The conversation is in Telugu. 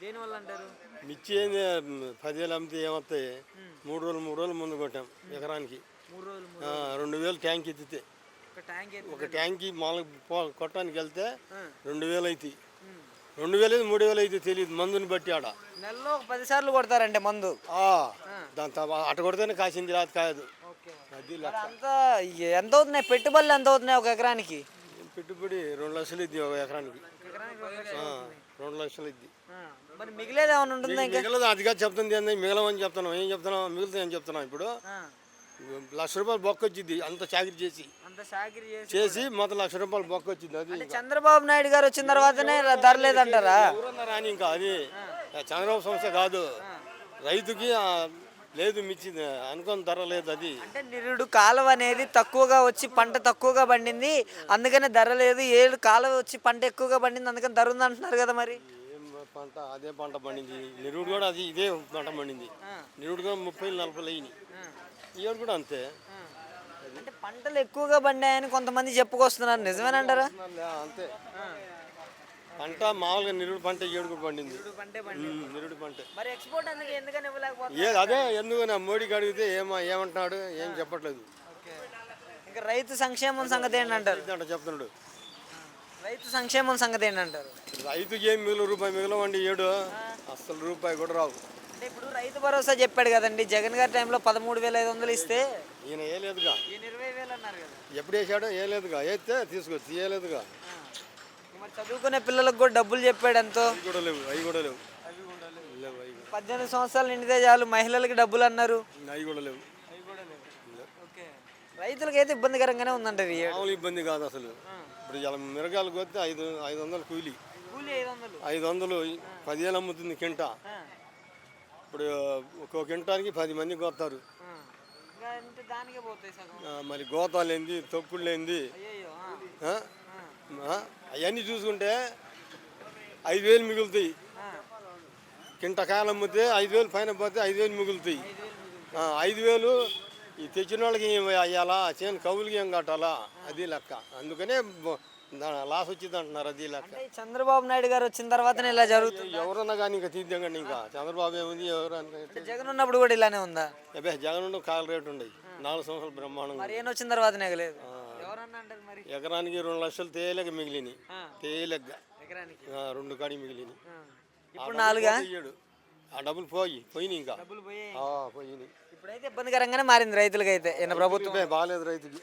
దేనివల్ల అంటారు మిర్చి ఏంది పదివేలు అమ్మితే ఏమవుతాయి మూడు రోజులు మూడు రోజులు ముందు కొట్టాం ఎకరానికి. మూడు రోజులు మూడు ఆ, రెండు వేలు ట్యాంక్ ఎత్తితే. ఒక ట్యాంక్ ఎత్తి ఒక ట్యాంక్కి మామూలు పో- కొట్టడానికి వెళ్తే. రెండు వేలు అవుతాయి ఉమ్. రెండు వేలు అయితే మూడు వేలు అయితే తెలియదు మందుని బట్టి ఆడ. నెలలో ఒక పది సార్లు కొడతారంటే మందు. ఆ, దాని తర్వాత అట కొడితేనే కాసింది రాదు ఓకే. అది అంతా ఎంత అవుతున్నాయి? పెట్టుబడులు ఎంత అవుతున్నాయి ఒక ఎకరానికి? పెట్టుబడి రెండు లక్షలు ఇద్ది ఒక ఎకరానికి. రెండు లక్షలు. ఇద్ది. మరి మిగిలేది ఏమైనా ఉంటుందా ఇంకా? మిగలదు అదిగా చెప్తుంది ఏంది మిగలవని చెప్తున్నాం. ఏం చెప్తున్నాం? మిగులుతాయి అని చెప్తున్నాం ఇప్పుడు. లక్ష రూపాయలు బొక్క వచ్చింది అంత చాకరీ చేసి. చేసి మొత్తం లక్ష రూపాయలు బొక్క వచ్చింది అది చంద్రబాబు నాయుడు గారు వచ్చిన తర్వాతనే ధర లేదంటారా? ఎవరన్నా రాని ఇంకా అది. చంద్రబాబు సంస్థ కాదు. రైతుకి లేదు మిచ్చి అనుకున్న ధర లేదు అది. అంటే నిరుడు కాలువ అనేది తక్కువగా వచ్చి పంట తక్కువగా పండింది. అందుకనే ధర లేదు. ఏడు కాలువ వచ్చి పంట ఎక్కువగా పండింది. అందుకని ధర ఉంది అంటున్నారు కదా మరి. ఏం పంట అదే పంట పండింది. నిరుడు కూడా అది ఇదే పంట పండింది. నిరుడు కూడా ముప్పై నలభై అయినాయి. ఏడు కూడా అంతే. అంటే పంటలు ఎక్కువగా పండాయని కొంతమంది చెప్పుకొస్తున్నారు. నిజమేనంటారా? అంతే. పంట మామూలుగా నిరుడు పంట ఈ ఏడు కూడా పండింది. నిరుడు పంట. మరి ఎక్స్పోర్ట్ అందుకే ఎందుకని ఇవ్వలేకపోతున్నారు? ఏ అదే ఎందుకు మోడీకి అడిగితే ఏమో ఏమంటున్నాడు ఏం చెప్పట్లేదు. ఇంకా రైతు సంక్షేమం సంగతి ఏంటంటారు? ఇదంట చెప్తున్నాడు. రైతు సంక్షేమం సంగతి ఏంటంటారు? రైతుకి ఏం మిగులు రూపాయి మిగలవండి ఏడు. అసలు రూపాయి కూడా రావు. అంటే ఇప్పుడు రైతు భరోసా చెప్పాడు కదండి జగన్ గారి టైంలో పదమూడు వేల ఐదు వందలు ఇస్తే ఈయన ఏ లేదుగా. ఈయన ఇరవై వేలు అన్నారు కదా. ఎప్పుడు వేసాడో ఏ లేదుగా. వేస్తే తీసుకొచ్చి ఏ లేదుగా. మరి చదువుకునే పిల్లలకు కూడా డబ్బులు చెప్పాడు ఎంతో. అవి కూడా లేవు అవి కూడా లేవు. లేవు అవి కూడా. పద్దెనిమిది సంవత్సరాలు నిండితే చాలు మహిళలకి డబ్బులు అన్నారు. అవి కూడా లేవు. ఓకే. రైతులకైతే ఇబ్బందికరంగానే ఉందంటారు ఈ ఏడు. మామూలు ఇబ్బంది కాదు అసలు. ఇప్పుడు ఇలా మిరగాయలు కొస్తే ఐదు ఐదు వందలు కూలి. కూలీ ఐదు వందలు. ఐదు వందలు పదివేలు అమ్ముతుంది కింట. ఇప్పుడు ఒక్కో కింటానికి పది మంది కొత్తారు ఆ. ఇంకా అంటే దానికే పోతాయి సగం. ఆ, మరి గోతాలు ఏంది తొక్కుళ్ళు ఏంది? అయ్యో అవన్నీ చూసుకుంటే ఐదు వేలు మిగులుతాయి. కింట కాయలు అమ్మితే ఐదు వేలు పైన పోతే ఐదు వేలు మిగులుతాయి. ఐదు వేలు ఈ తెచ్చిన వాళ్ళకి ఏం అయ్యాలా చేను కవులకి ఏం కట్టాలా? అది లెక్క. అందుకనే లాస్ వచ్చింది అంటున్నారు అది లెక్క. చంద్రబాబు నాయుడు గారు వచ్చిన తర్వాతనే ఇలా జరుగుతుంది? ఎవరన్నా కానీ ఇంకా తీద్దాం ఇంకా. చంద్రబాబు ఏముంది ఎవరన్నా జగన్ ఉన్నప్పుడు కూడా ఇలానే ఉందా? అబ్బే జగన్ ఉండే కాల రేటు ఉండయి నాలుగు సంవత్సరాలు మరి ఏం వచ్చిన తర్వాతనే లేదు. మరి? ఎకరానికి రెండు లక్షలు తేలిక మిగిలినాయి. తేలిగ్గా ఎకరానికి? రెండు కాడి మిగిలినాయి. ఇప్పుడు డబ్బులు నాలుగా? పోయి ఆ డబ్బులు పోయి పోయినాయి ఇంకా. డబ్బులు పోయినాయి. ఇప్పుడైతే ఇబ్బందికరంగానే మారింది రైతులకైతే. ప్రభుత్వం? బాగాలేదు రైతుకి.